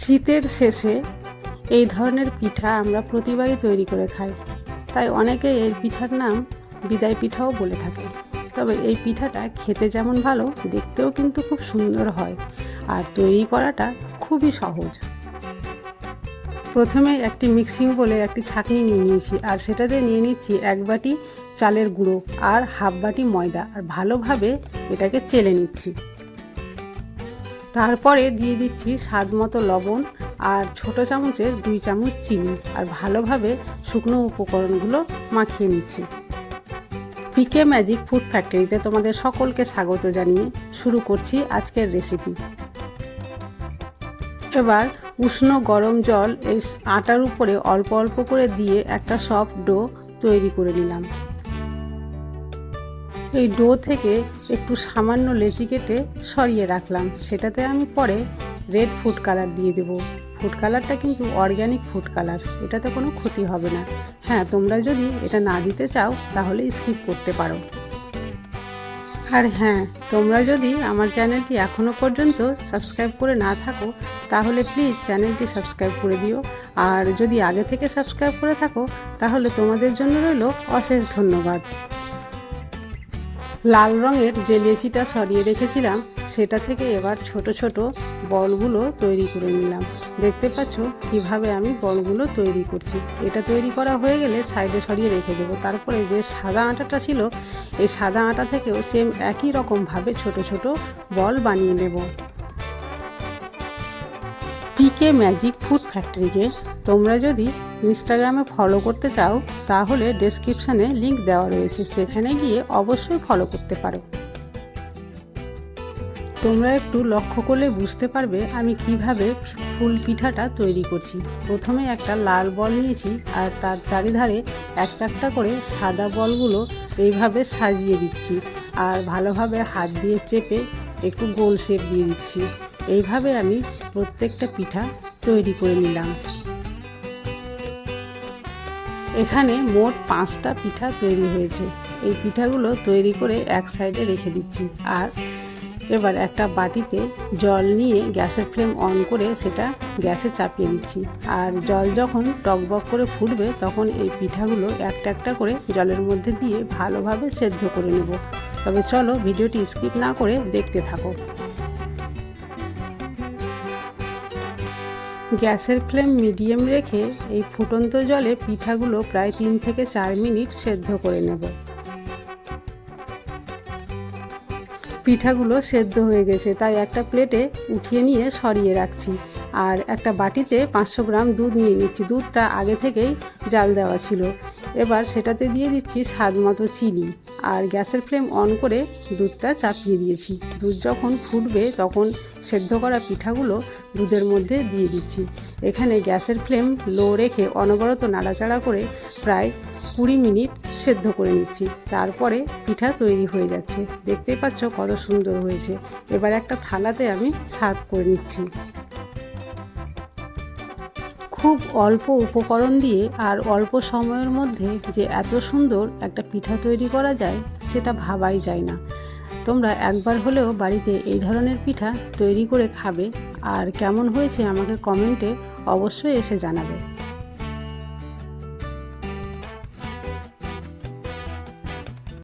শীতের শেষে এই ধরনের পিঠা আমরা প্রতিবারই তৈরি করে খাই। তাই অনেকে এই পিঠার নাম বিদায় পিঠাও বলে থাকে। তবে এই পিঠাটা খেতে যেমন ভালো, দেখতেও কিন্তু খুব সুন্দর হয় আর তৈরি করাটা খুবই সহজ। প্রথমে একটি মিক্সিং বলে একটি ছাঁকনি নিয়ে নিয়েছি আর সেটাতে নিয়ে নিচ্ছি এক বাটি চালের গুঁড়ো আর হাফ বাটি ময়দা। আর ভালোভাবে এটাকে চেলে নিচ্ছি। তারপরে দিয়ে দিচ্ছি স্বাদ মতো লবণ আর ছোট চামচের দুই চামচ চিনি আর ভালোভাবে শুকনো উপকরণগুলো মাখিয়ে নিচ্ছি। পিকে ম্যাজিক ফুড ফ্যাক্টরিতে তোমাদের সকলকে স্বাগত জানিয়ে শুরু করছি আজকের রেসিপি এবার উষ্ণ গরম জল এই আটার উপরে অল্প অল্প করে দিয়ে একটা সফট ডো তৈরি করে নিলাম। এই ডো থেকে একটু সামান্য লেচি কেটে সরিয়ে রাখলাম। সেটাতে আমি পরে রেড ফুড কালার দিয়ে দেবো। ফুড কালারটা কিন্তু অর্গ্যানিক ফুড কালার, এটাতে কোনো ক্ষতি হবে না। হ্যাঁ তোমরা যদি এটা না দিতে চাও, তাহলে স্কিপ করতে পারো। আর হ্যাঁ তোমরা যদি আমার চ্যানেলটি এখনও পর্যন্ত সাবস্ক্রাইব করে না থাকো, তাহলে প্লিজ চ্যানেলটি সাবস্ক্রাইব করে দিও। আর যদি আগে থেকে সাবস্ক্রাইব করে থাকো, তাহলে তোমাদের জন্য রইল অশেষ ধন্যবাদ। লাল রঙের যে লেচিটা সরিয়ে রেখেছিলাম, সেটা থেকে এবার ছোট ছোট বলগুলো তৈরি করে নিলাম। দেখতে পাচ্ছ কীভাবে আমি বলগুলো তৈরি করছি। এটা তৈরি করা হয়ে গেলে সাইডে সরিয়ে রেখে দেবো। তারপরে যে সাদা আটাটা ছিল, এই সাদা আটা থেকেও সেম একই রকমভাবে ছোট ছোট বল বানিয়ে নেব। পিকে ম্যাজিক ফুড ফ্যাক্টরিকে তোমরা যদি ইনস্টাগ্রামে ফলো করতে চাও, তাহলে ডেসক্রিপশানে লিংক দেওয়া রয়েছে। সেখানে গিয়ে অবশ্যই ফলো করতে পারো। তোমরা একটু লক্ষ্য করলে বুঝতে পারবে আমি কীভাবে ফুল পিঠাটা তৈরি করছি। প্রথমে একটা লাল বল নিয়েছি আর তার চারিধারে একটা একটা করে সাদা বলগুলো এইভাবে সাজিয়ে দিচ্ছি আর ভালোভাবে হাত দিয়ে চেপে একটু গোল শেপ দিয়ে দিচ্ছি। এইভাবে আমি প্রত্যেকটা পিঠা তৈরি করে নিলাম। এখানে মোট পাঁচটা পিঠা তৈরি হয়েছে। এই পিঠাগুলো তৈরি করে এক সাইডে রেখে দিচ্ছি। আর এবার একটা বাটিতে জল নিয়ে গ্যাসের ফ্লেম অন করে সেটা গ্যাসে চাপিয়ে দিচ্ছি। আর জল যখন টকবক করে ফুটবে, তখন এই পিঠাগুলো একটা একটা করে জলের মধ্যে দিয়ে ভালোভাবে সেদ্ধ করে নেব। তবে চলো ভিডিওটি স্কিপ না করে দেখতে থাকো। গ্যাসের ফ্লেম মিডিয়াম রেখে এই ফুটন্ত জলে পিঠাগুলো প্রায় তিন থেকে চার মিনিট সেদ্ধ করে নেব। পিঠাগুলো সেদ্ধ হয়ে গেছে, তাই একটা প্লেটে উঠিয়ে নিয়ে সরিয়ে রাখছি। আর একটা বাটিতে পাঁচশো গ্রাম দুধ নিয়ে নিচ্ছি। দুধটা আগে থেকেই জাল দেওয়া ছিল। এবার সেটাতে দিয়ে দিচ্ছি স্বাদ মতো চিনি। আর গ্যাসের ফ্লেম অন করে দুধটা চাপিয়ে দিয়েছি। দুধ যখন ফুটবে তখন সেদ্ধ করা পিঠাগুলো দুধের মধ্যে দিয়ে দিচ্ছি। এখানে গ্যাসের ফ্লেম লো রেখে অনবরত নাড়াচাড়া করে প্রায় কুড়ি মিনিট সেদ্ধ করে নিচ্ছি। তারপরে পিঠা তৈরি হয়ে যাচ্ছে। দেখতেই পাচ্ছ কত সুন্দর হয়েছে। এবার একটা থালাতে আমি সার্ভ করে নিচ্ছি। খুব অল্প উপকরণ দিয়ে আর অল্প সময়ের মধ্যে যে এত সুন্দর একটা পিঠা তৈরি করা যায়, সেটা ভাবাই যায় না। তোমরা একবার হলেও বাড়িতে এই ধরনের পিঠা তৈরি করে খাবে, আর কেমন হয়েছে আমাকে কমেন্টে অবশ্যই এসে জানাবে।